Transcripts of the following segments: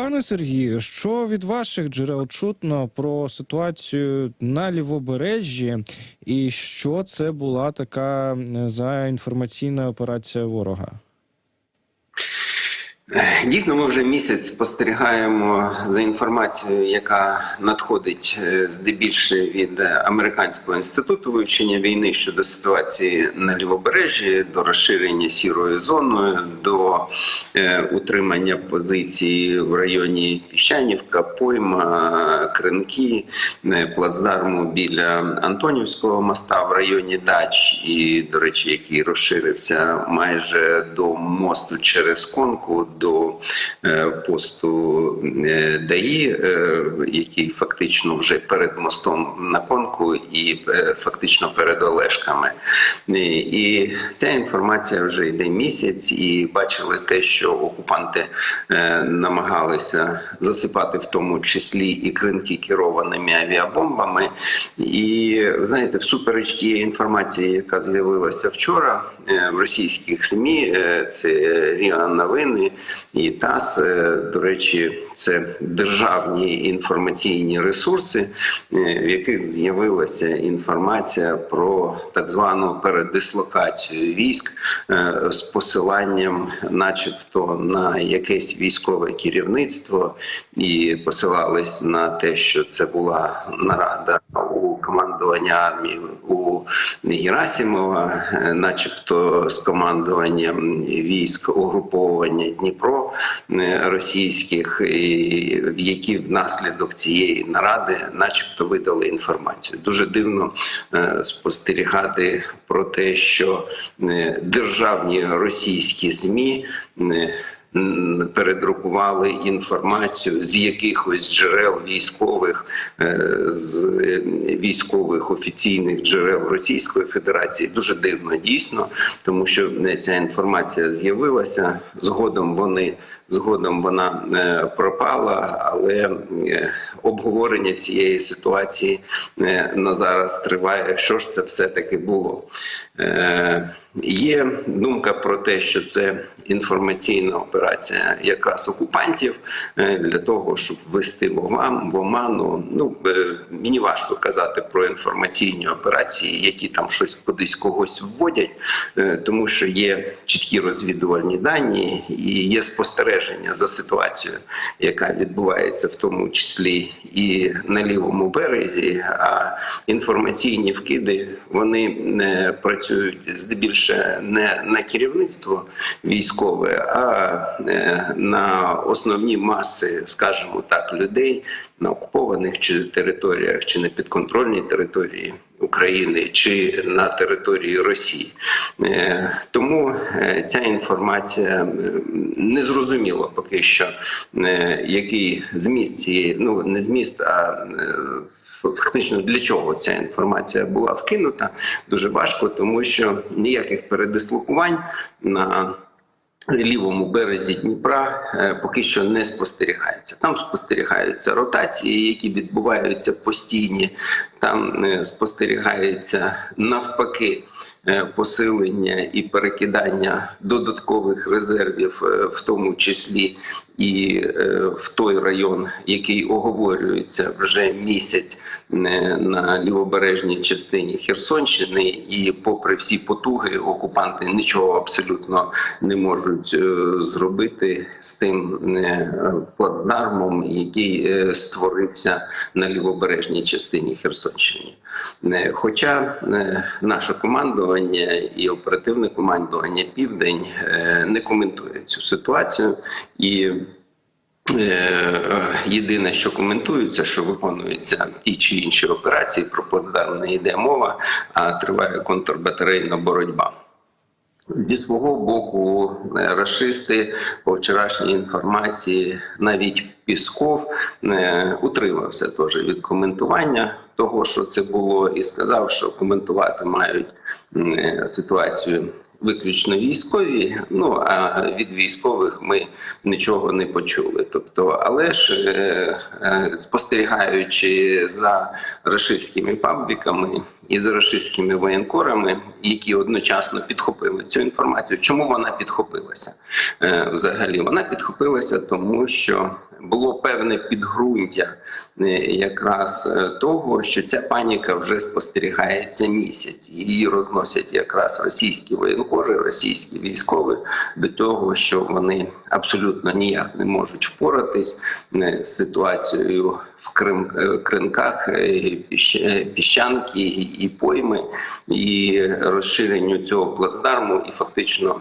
Пане Сергію, що від ваших джерел чутно про ситуацію на лівобережжі, і що це була така е, за інформаційна операція ворога? Дійсно, ми вже місяць спостерігаємо за інформацією, яка надходить е, здебільше від американського інституту вивчення війни щодо ситуації на лівобережжі, до розширення сірою зоною, до е, утримання позицій в районі Піщанівка, Пойма, Кринки, е, плацдарму біля Антонівського моста в районі Дач, і, до речі, який розширився майже до мосту через Конку до е, посту е, ДАІ, е, який фактично вже перед мостом на конку і фактично перед Олешками. І- ця інформація вже йде місяць, і бачили те, що окупанти намагалися засипати в тому числі і кринки керованими авіабомбами. І знаєте, всупереч тієї інформації, яка з'явилася вчора в російських СМІ, це Ріа Новини і ТАСС, е, до речі, це державні інформаційні ресурси, е, в яких з'явилася інформація про так звану передислокацію військ е, з посиланням, начебто, на якесь військове керівництво, і посилались на те, що це була нарада у командування армії у Герасимова, начебто з командуванням військ угруповування Дніпро е, російських, які внаслідок цієї наради, начебто, видали інформацію. Дуже дивно е, спостерігати про те, що е, державні російські змі. Передрукували інформацію з якихось джерел військових, е, з е, військових офіційних джерел Російської Федерації. Дуже дивно дійсно, тому що е, ця інформація з'явилася. Згодом вони згодом вона е, пропала, але е, обговорення цієї ситуації е, на зараз триває. Що ж це все таки було? Є думка про те, що це інформаційна операція якраз окупантів для того, щоб ввести в оману. Ну мені важко казати про інформаційні операції, які там щось кудись когось вводять, тому що є чіткі розвідувальні дані і є спостереження за ситуацією, яка відбувається в тому числі і на лівому березі. А інформаційні вкиди вони не працюють здебільше не на керівництво військове, а е, на основні маси, скажімо так, людей на окупованих чи територіях, чи на підконтрольній території України, чи на території Росії. Е, Тому е, ця інформація не зрозуміло поки що, е, який зміст цієї, ну не зміст, а Фактично для чого ця інформація була вкинута дуже важко, тому що ніяких передислокувань на лівому березі Дніпра е, поки що не спостерігається. Там спостерігаються ротації, які відбуваються постійні. Там е, спостерігається навпаки е, посилення і перекидання додаткових резервів, в тому числі і в той район, який оговорюється вже місяць на лівобережній частині Херсонщини, і попри всі потуги, окупанти нічого абсолютно не можуть е, зробити з тим е, плацдармом, який е, створився на лівобережній частині Херсонщини. Хоча наше командування і оперативне командування Південь не коментує цю ситуацію і. Е, Єдине, що коментується, що виконуються ті чи інші операції, про плацдарм не йде мова, а триває контрбатарейна боротьба. Зі свого боку, е, рашисти по вчорашній інформації, навіть Пісков е, утримався теж від коментування того, що це було, і сказав, що коментувати мають ситуацію виключно військові. Ну а від військових ми нічого не почули. Тобто, але ж е, е, спостерігаючи за рашистськими пабліками із російськими воєнкорами, які одночасно підхопили цю інформацію. Чому вона підхопилася? Е, Взагалі вона підхопилася, тому що було певне підґрунтя е, якраз е, того, що ця паніка вже спостерігається місяць, її розносять якраз російські воєнкори, російські військові до того, що вони абсолютно ніяк не можуть впоратись з ситуацією в Крим, е, кринках е, е, піщанки і, пойми, і розширенню цього плацдарму, і фактично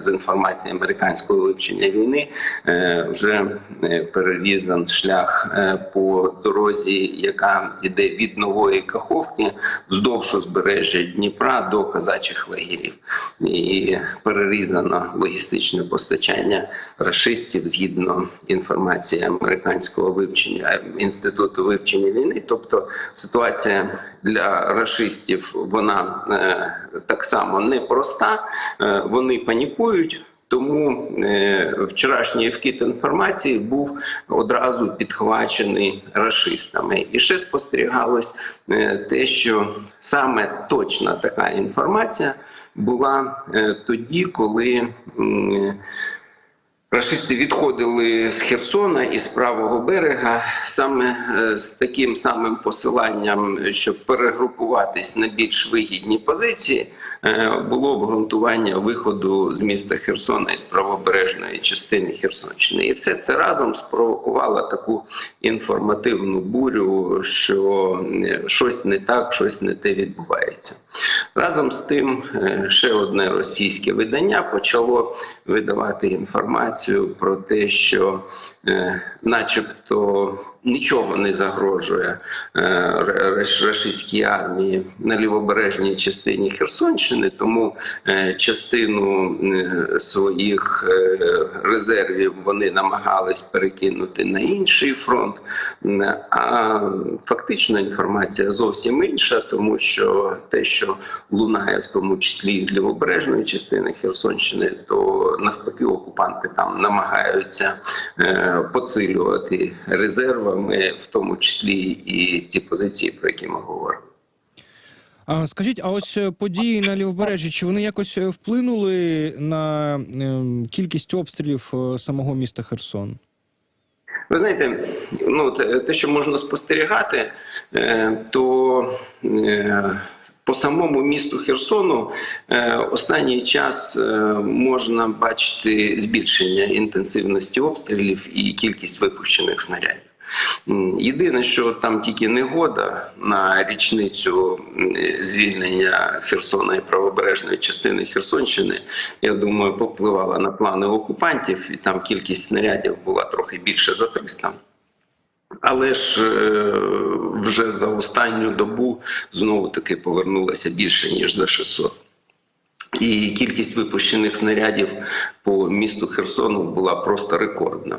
з інформації американського вивчення війни е, вже е, перерізан шлях е, по дорозі, яка йде від нової каховки вздовж узбережжя Дніпра до казачих лагерів, і перерізано логістичне постачання рашистів згідно інформації американського вивчення інституту вивчення війни. Тобто ситуація для рашистів вона е, так само непроста. Е, вони панікують. Тому е, вчорашній вкид інформації був одразу підхвачений расистами. І ще спостерігалось е, те, що саме точна така інформація була е, тоді, коли. Рашисти відходили з Херсона і з правого берега саме е, з таким самим посиланням, щоб перегрупуватись на більш вигідні позиції, е, було обґрунтування виходу з міста Херсона із правобережної частини Херсонщини, і все це разом спровокувало таку інформативну бурю, що е, щось не так, щось не те відбувається. Разом з тим, ще одне російське видання почало видавати інформацію про те, що, е, начебто, нічого не загрожує е, ра- ра- російській армії на лівобережній частині Херсонщини, тому е, частину е, своїх резервів вони намагались перекинути на інший фронт. А фактично інформація зовсім інша, тому що те, що лунає в тому числі з лівобережної частини Херсонщини, то навпаки окупанти там намагаються е, поцілювати резервами, в тому числі і ці позиції, про які ми говоримо. А скажіть, а ось е, події на лівобережжі, чи вони якось е, вплинули на ем, кількість обстрілів е, самого міста Херсон? Ви знаєте, ну те, що можна спостерігати, е, то е, по самому місту Херсону е, останній час е, можна бачити збільшення інтенсивності обстрілів і кількість випущених снарядів. Єдине, що там тільки негода на річницю звільнення Херсона і правобережної частини Херсонщини, я думаю, попливала на плани окупантів, і там кількість снарядів була трохи більше за 300. Але ж е, вже за останню добу знову таки повернулося більше ніж за 600. І кількість випущених снарядів по місту Херсону була просто рекордна.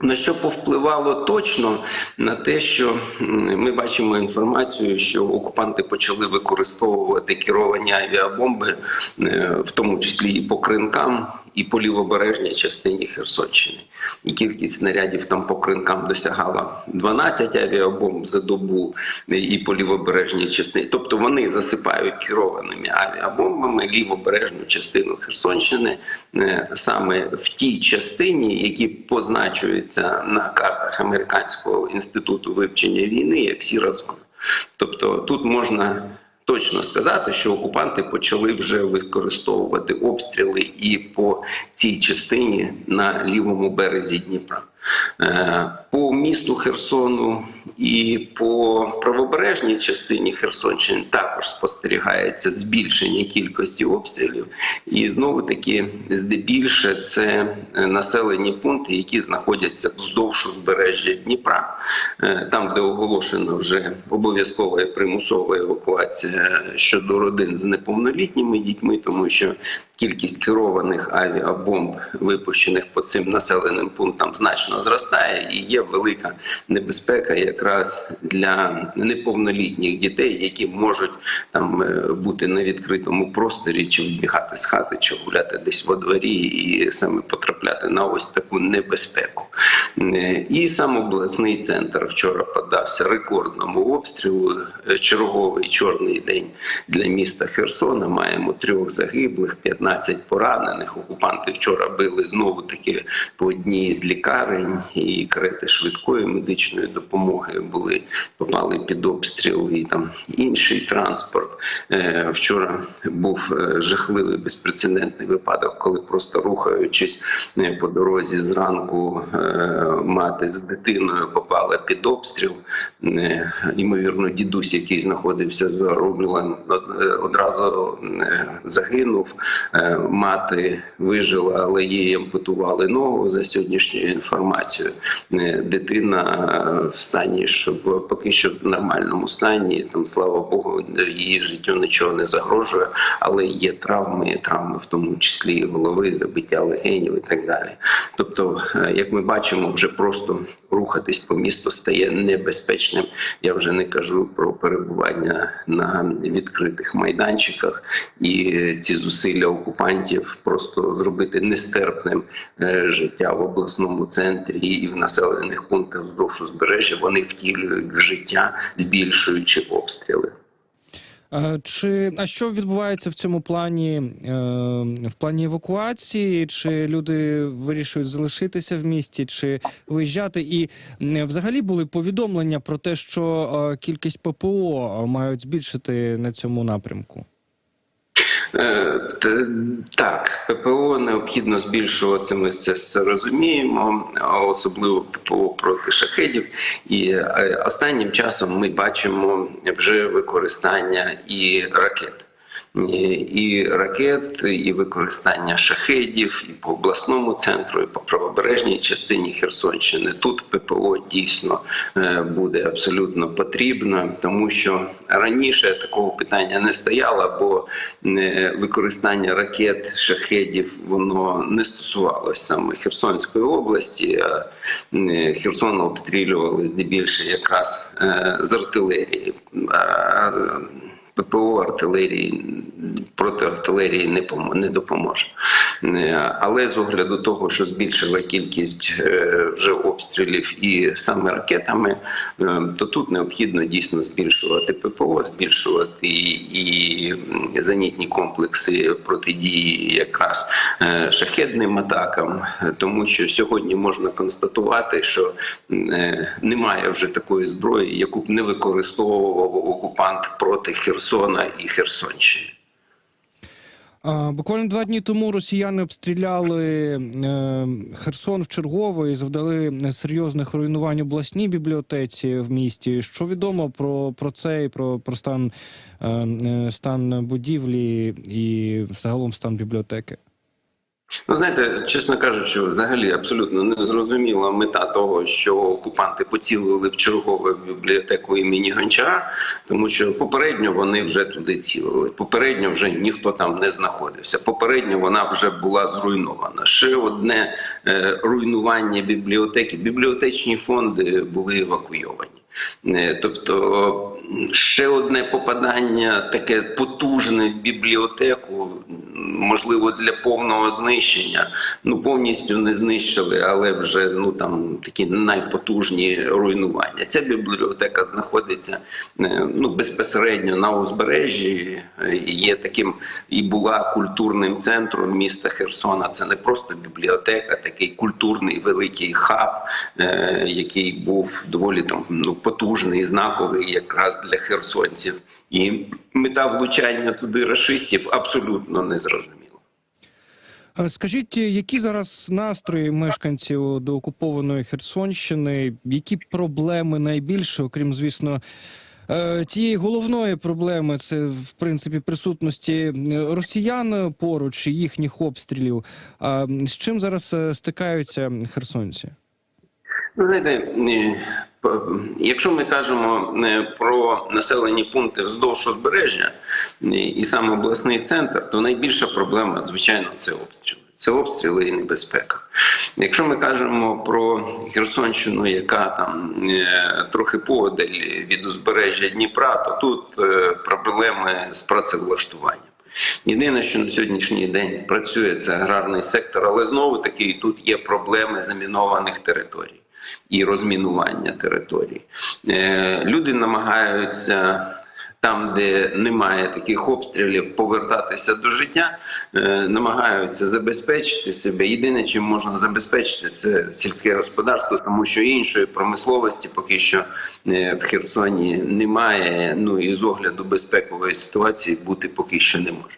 На що повпливало точно? На те, що ми бачимо інформацію, що окупанти почали використовувати керовані авіабомби, е, в тому числі і по кринкам, і по лівобережній частині Херсонщини. І кількість снарядів там по кринкам досягала 12 авіабомб за добу е, і по лівобережній частині. Тобто вони засипають керованими авіабомбами лівобережну частину Херсонщини е, саме в тій частині, які позначуються на картах Американського інституту вивчення війни як сіра зона. Тобто тут можна точно сказати, що окупанти почали вже використовувати обстріли і по цій частині на лівому березі Дніпра. Е, По місту Херсону і по правобережній частині Херсонщини також спостерігається збільшення кількості обстрілів, і знову таки здебільше це е, населені пункти, які знаходяться вздовж узбережжя Дніпра, Е, там, де оголошена вже обов'язкова і примусова евакуація щодо родин з неповнолітніми дітьми, тому що кількість керованих авіабомб, випущених по цим населеним пунктам, значно значно зростає, і є велика небезпека якраз для неповнолітніх дітей, які можуть там е, бути на відкритому просторі, чи вбігати з хати, чи гуляти десь во дворі, і саме потрапляти на ось таку небезпеку. Е, І сам обласний центр вчора подався рекордному обстрілу. Е, Черговий чорний день для міста Херсона. Маємо трьох загиблих, 15 поранених. Окупанти вчора били знову таки по одній з лікарень, і карети швидкої медичної допомоги були попали під обстріл, і там інший транспорт. Е, Вчора був жахливий безпрецедентний випадок, коли просто рухаючись по дорозі зранку, мати з дитиною попала під обстріл. Е, Ймовірно, дідусь, який знаходився за рублем, одразу е, загинув. Е, Мати вижила, але їй ампутували ногу за сьогоднішньою інформацією. Дитина в стані, щоб поки що в нормальному стані. Там слава Богу, її життю нічого не загрожує, але є травми, травми в тому числі і голови, забиття легенів і так далі. Тобто, як ми бачимо, вже просто рухатись по місту стає небезпечним. Я вже не кажу про перебування на відкритих майданчиках і ці зусилля окупантів просто зробити нестерпним е, життя в обласному центрі і в населених пунктах вздовж узбережжя. Вони втілюють в життя, збільшуючи обстріли. А, Чи а що відбувається в цьому плані е, в плані евакуації? Чи люди вирішують залишитися в місті, чи виїжджати? І взагалі були повідомлення про те, що е, кількість ППО мають збільшити на цьому напрямку. Е, Так, ППО необхідно збільшувати. Ми це все розуміємо, особливо ППО проти шахедів. І е, останнім часом ми бачимо вже використання і ракет. І ракет, і використання шахедів, і по обласному центру, і по правобережній частині Херсонщини. Тут ППО дійсно е, буде абсолютно потрібно, тому що раніше такого питання не стояло, бо е, використання ракет, шахедів воно не стосувалося саме Херсонської області. а е, Херсон обстрілювали здебільшого якраз з артилерії. А, ППО артилерії проти артилерії не не допоможе. Е, Але з огляду того, що збільшила кількість е, вже обстрілів і саме ракетами, е, то тут необхідно дійсно збільшувати ППО, збільшувати і, зенітні комплекси протидії якраз шахедним атакам, тому що сьогодні можна констатувати, що немає вже такої зброї, яку б не використовував окупант проти Херсона і Херсонщини. Буквально два дні тому росіяни обстріляли е, Херсон в чергове і завдали серйозних руйнувань обласній бібліотеці в місті. Що відомо про, про це і про, про стан, е, е, стан будівлі і загалом стан бібліотеки? Ну, знаєте, чесно кажучи, взагалі абсолютно незрозуміла мета того, що окупанти поцілили в чергову бібліотеку імені Гончара, тому що попередньо вони вже туди цілили. Попередньо вже ніхто там не знаходився. Попередньо вона вже була зруйнована. Ще одне е, руйнування бібліотеки. Бібліотечні фонди були евакуйовані. Е, Тобто ще одне попадання таке потужне в бібліотеку, можливо, для повного знищення. Ну повністю не знищили, але вже ну там такі найпотужні руйнування. Ця бібліотека знаходиться е, ну безпосередньо на узбережжі. е, Є таким і була культурним центром міста Херсона. Це не просто бібліотека, такий культурний великий хаб, е, який був доволі там ну потужний, знаковий якраз для херсонців. І мета влучання туди рашистів абсолютно не зрозуміла. Скажіть, які зараз настрої мешканців деокупованої Херсонщини? Які проблеми найбільше, окрім звісно, е, тієї головної проблеми це в принципі присутності росіян поруч і їхніх обстрілів. А з чим зараз е, стикаються херсонці? Ну, знаєте, якщо ми кажемо е, про населені пункти вздовж узбережжя е, і саме обласний центр, то найбільша проблема, звичайно, це обстріли. Це обстріли і небезпека. Якщо ми кажемо про Херсонщину, яка там е, трохи подаль від узбережжя Дніпра, то тут проблеми з працевлаштуванням. Єдине, що на сьогоднішній день працює це аграрний сектор, але знову таки тут є проблеми замінованих територій і розмінування територій. Е, Люди намагаються там, де немає таких обстрілів, повертатися до життя, е, намагаються забезпечити себе. Єдине, чим можна забезпечити, це сільське господарство, тому що іншої промисловості поки що е, в Херсоні немає. Ну і з огляду безпекової ситуації бути поки що не може.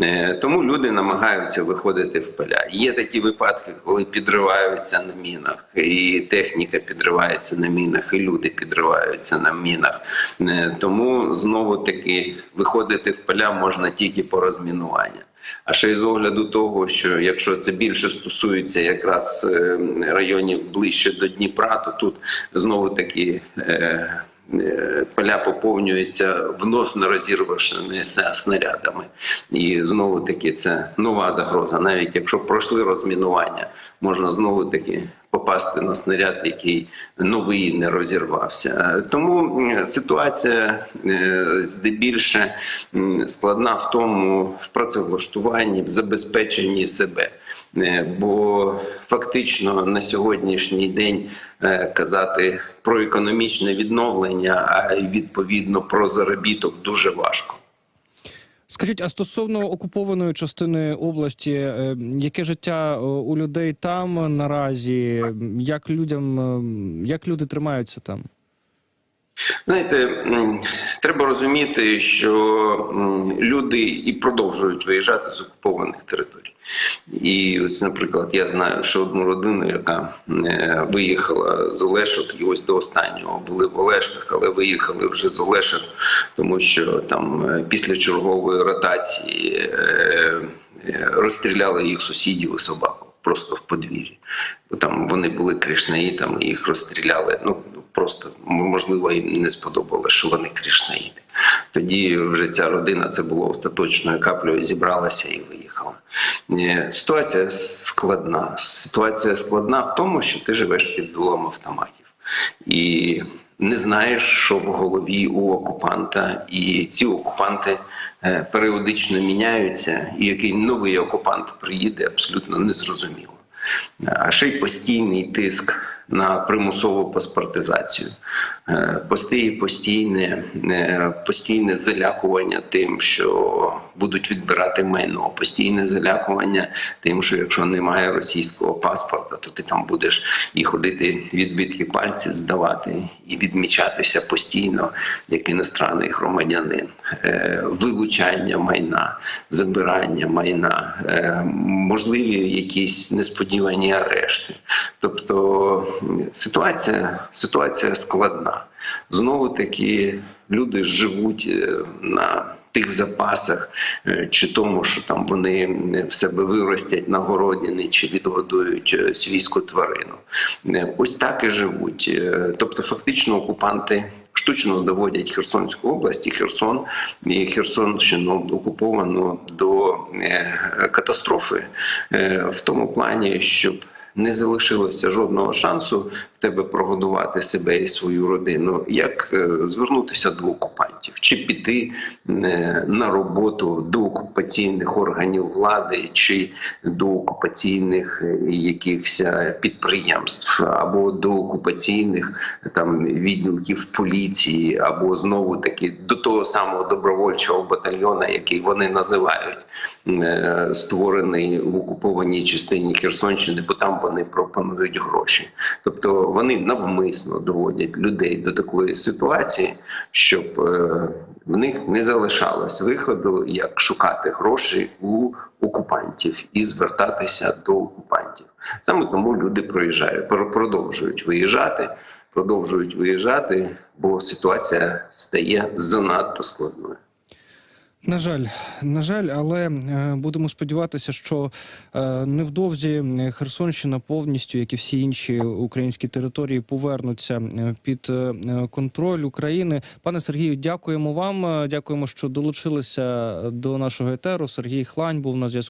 Е, Тому люди намагаються виходити в поля. Є такі випадки, коли підриваються на мінах, і техніка підривається на мінах, і люди підриваються на мінах. Е, Тому знову таки виходити в поля можна тільки по розмінуванню. А ще й з огляду того, що якщо це більше стосується якраз е, районів ближче до Дніпра, то тут знову таки поля поповнюються вносно розірваними снарядами. І знову таки це нова загроза. Навіть якщо пройшли розмінування, можна знову таки попасти на снаряд, який новий не розірвався. Тому ситуація е, здебільше складна в тому в працевлаштуванні, в забезпеченні себе. Е, Бо фактично на сьогоднішній день е, казати про економічне відновлення, а відповідно про заробіток дуже важко. Скажіть, а стосовно окупованої частини області, е, яке життя у людей там наразі? Як людям як люди тримаються там? Знаєте, треба розуміти, що люди і продовжують виїжджати з окупованих територій. І ось, наприклад, я знаю, що одну родину, яка е, виїхала з Олешок, і ось до останнього були в Олешках, але виїхали вже з Олешок, тому що там е, після чергової ротації е, розстріляли їх сусідів і собаку просто в подвір'ї. Бо там вони були кришнаїтами, їх розстріляли. Ну просто можливо їм не сподобалося, що вони кришнаїти. Тоді вже ця родина це було остаточною каплею, зібралася і виїхала. Е, Ситуація складна. Ситуація складна в тому, що ти живеш під дулом автоматів і не знаєш, що в голові у окупанта, і ці окупанти е, періодично міняються, і який новий окупант приїде, абсолютно незрозуміло. А ще й постійний тиск на примусову паспортизацію, Е, постійне, е, постійне залякування тим, що будуть відбирати майно, постійне залякування тим, що якщо немає російського паспорта, то ти там будеш і ходити відбитки пальців здавати, і відмічатися постійно як іностранний громадянин, Е, вилучання майна, забирання майна, можливі якісь несподівані арешти. Тобто ситуація, ситуація складна. Знову таки люди живуть е, на тих запасах, е, чи тому, що там вони е, в себе виростять на городини, чи відгодують свійську тварину. Ось так і живуть. Тобто, фактично, окупанти. Штучно доводять Херсонську область і Херсон і Херсонщину окуповану до катастрофи в тому плані, щоб не залишилося жодного шансу в тебе прогодувати себе і свою родину. Як е, звернутися до окупантів, чи піти е, на роботу до окупаційних органів влади, чи до окупаційних е, якихось підприємств, або до окупаційних там відділків поліції, або знову таки до того самого добровольчого батальйона, який вони називають створений в окупованій частині Херсонщини, бо там вони пропонують гроші. Тобто вони навмисно доводять людей до такої ситуації, щоб е, в них не залишалось виходу, як шукати гроші у окупантів і звертатися до окупантів. Саме тому люди проїжджають, пр- продовжують виїжджати, продовжують виїжджати, бо ситуація стає занадто складною. На жаль, на жаль, але е, будемо сподіватися, що е, невдовзі Херсонщина повністю, як і всі інші українські території, повернуться е, під е, контроль України. Пане Сергію, дякуємо вам. е, Дякуємо, що долучилися до нашого етеру. Сергій Хлань був на зв'язку.